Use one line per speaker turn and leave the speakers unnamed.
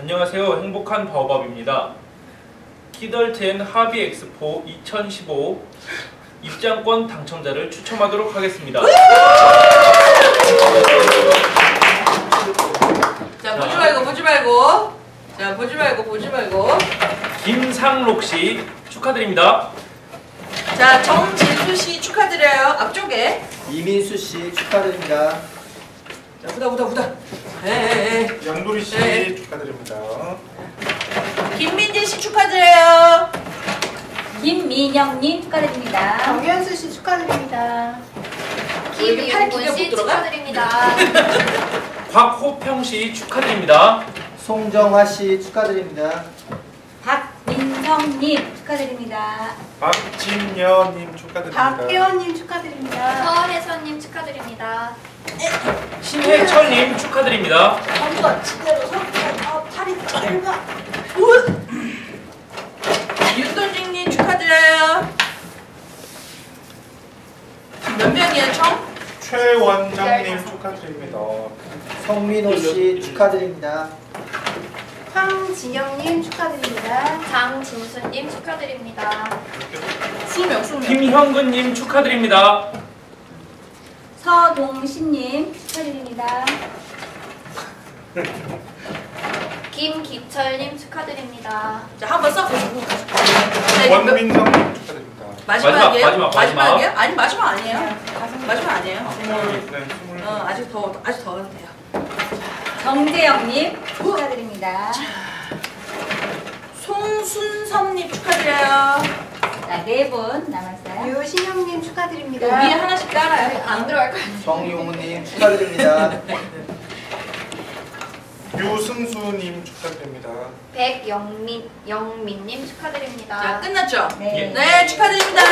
안녕하세요. 행복한 바오밥입니다. 키덜텐 하비 엑스포 2015 입장권 당첨자를 추첨하도록 하겠습니다.
자 보지 말고 보지 말고 자 보지 말고 보지 말고
김상록 씨 축하드립니다.
자 정진수 씨 축하드려요 앞쪽에
이민수 씨 축하드립니다.
자 후다 후다 후다 에
양도리 씨
네.
축하드립니다.
김민재 씨 축하드려요
김민영님 축하드립니다.
정현수 씨 축하드립니다.
김윤곤 씨? 축하드립니다.
곽호평 씨 축하드립니다.
송정화 씨 축하드립니다.
박민성님 축하드립니다.
박진여님 축하드립니다.
박혜원님 축하드립니다.
서혜선님 축하드립니다.
신해철님 축하드립니다.
한번 제대로 서 아, 팔이 짧아 윤돈직님 축하드려요 몇 명이야 총?
최 원장님 축하드립니다.
성민호 씨 축하드립니다.
황진영님 축하드립니다.
장진수님 축하드립니다.
수명 수명
김형근님 축하드립니다.
서동신님 축하드립니다. 김기철님 축하드립니다.
자 한번 써보시고 네,
원민성님 축하드립니다.
마지막이에요?
마지막, 마지막, 마지막.
마지막 이에요? 아니 마지막 아니에요 마지막 아니에요
스물, 네.
어 아직 더 아직 더 해도 돼요
정재영님 축하드립니다.
송순섭님 축하드려요
자, 네 분 남았어요.
유신영님 축하드립니다.
위에 하나씩 깔아요
안 들어갈 것 같아요.
정용우님 축하드립니다.
유승수님 축하드립니다.
백영민 영민님 축하드립니다.
자 끝났죠?
네.
네 축하드립니다